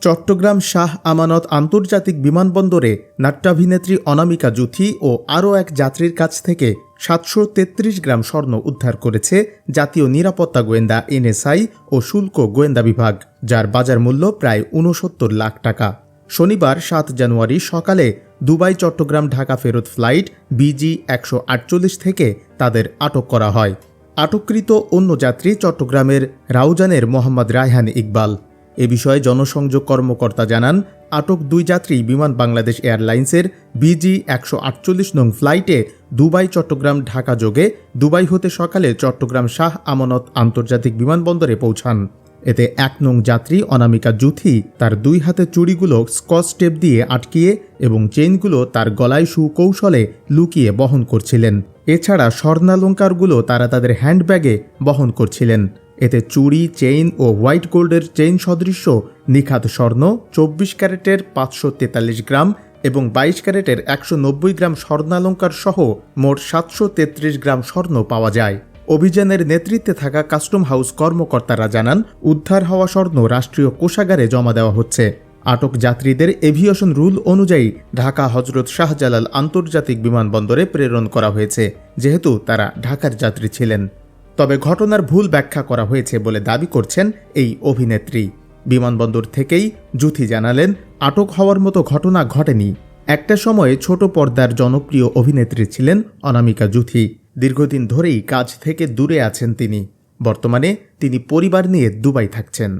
চট্টগ্রাম শাহ আমানত আন্তর্জাতিক বিমানবন্দরে নাট্যাভিনেত্রী অনামিকা জুথি ও আরও এক যাত্রীর কাছ থেকে সাতশো তেত্রিশ গ্রাম স্বর্ণ উদ্ধার করেছে জাতীয় নিরাপত্তা গোয়েন্দা এনএসআই ও শুল্ক গোয়েন্দা বিভাগ, যার বাজার মূল্য প্রায় ঊনসত্তর লাখ টাকা। শনিবার সাত জানুয়ারি সকালে দুবাই, চট্টগ্রাম, ঢাকা ফেরত ফ্লাইট বিজি একশো আটচল্লিশ থেকে তাদের আটক করা হয়। আটককৃত অন্য যাত্রী চট্টগ্রামের রাউজানের মোহাম্মদ রায়হান ইকবাল। এ বিষয়ে জনসংযোগ কর্মকর্তা জানান, আটক দুই যাত্রী বিমান বাংলাদেশ এয়ারলাইন্সের বিজি একশো আটচল্লিশ নং ফ্লাইটে দুবাই, চট্টগ্রাম, ঢাকা যোগে দুবাই হতে সকালে চট্টগ্রাম শাহ আমানত আন্তর্জাতিক বিমানবন্দরে পৌঁছান। এতে এক নং যাত্রী অনামিকা জুথি তার দুই হাতে চুড়িগুলো স্কচ টেপ দিয়ে আটকিয়ে এবং চেইনগুলো তার গলায় সুকৌশলে লুকিয়ে বহন করছিলেন। এছাড়া স্বর্ণালঙ্কারগুলো তারা তাদের হ্যান্ডব্যাগে বহন করছিলেন। এতে চুড়ি, চেইন ও হোয়াইট গোল্ডের চেইন সদৃশ্য, নিখাত স্বর্ণ, চব্বিশ ক্যারেটের পাঁচশো তেতাল্লিশ গ্রাম এবং বাইশ ক্যারেটের একশো নব্বই গ্রাম স্বর্ণালঙ্কার সহ মোট সাতশো তেত্রিশ গ্রাম স্বর্ণ পাওয়া যায়। অভিযানের নেতৃত্বে থাকা কাস্টম হাউস কর্মকর্তারা জানান, উদ্ধার হওয়া স্বর্ণ রাষ্ট্রীয় কোষাগারে জমা দেওয়া হচ্ছে। আটক যাত্রীদের এভিয়েশন রুল অনুযায়ী ঢাকা হজরত শাহজালাল আন্তর্জাতিক বিমানবন্দরে প্রেরণ করা হয়েছে, যেহেতু তারা ঢাকার যাত্রী ছিলেন। তবে ঘটনার ভুল ব্যাখ্যা করা হয়েছে বলে দাবি করছেন এই অভিনেত্রী। বিমানবন্দর থেকেই জুথি জানালেন, আটক হওয়ার মতো ঘটনা ঘটেনি। একটা সময়ে ছোট পর্দার জনপ্রিয় অভিনেত্রী ছিলেন অনামিকা জুথি দীর্ঘদিন ধরেই কাজ থেকে দূরে আছেন তিনি। বর্তমানে তিনি পরিবার নিয়ে দুবাই থাকছেন।